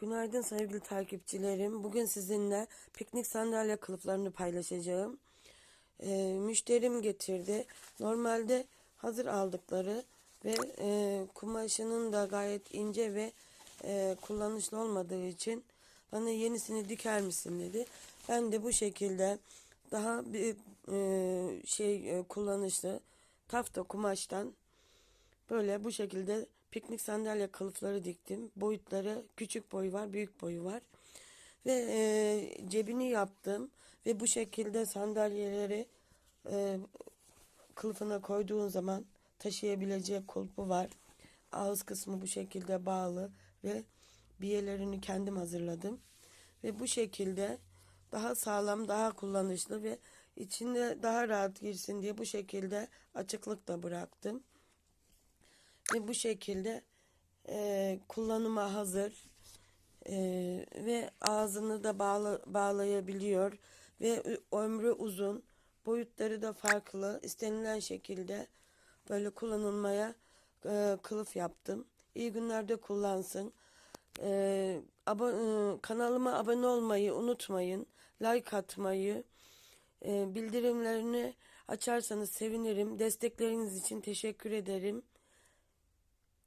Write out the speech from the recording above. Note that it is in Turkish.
Günaydın sevgili takipçilerim. Bugün sizinle piknik sandalye kılıflarını paylaşacağım. Ee, müşterim getirdi. Normalde hazır aldıkları ve e, kumaşının da gayet ince ve e, kullanışlı olmadığı için bana yenisini diker misin dedi. Ben de bu şekilde daha bir e, şey e, kullanışlı tafta kumaştan Böyle bu şekilde piknik sandalye kılıfları diktim. Boyutları küçük boyu var, büyük boyu var. Ve e, cebini yaptım. Ve bu şekilde sandalyeleri e, kılıfına koyduğun zaman taşıyabileceği kulpu var. Ağız kısmı bu şekilde bağlı ve biyelerini kendim hazırladım. Ve bu şekilde daha sağlam, daha kullanışlı ve içinde daha rahat girsin diye bu şekilde açıklık da bıraktım. Ve bu şekilde e, kullanıma hazır E, ve ağzını da bağla, bağlayabiliyor ve ömrü uzun boyutları da farklı istenilen şekilde böyle kullanılmaya e, kılıf yaptım. İyi günlerde kullansın. E, abo- e, kanalıma abone olmayı unutmayın. Like atmayı, e, bildirimlerini açarsanız sevinirim. Destekleriniz için teşekkür ederim.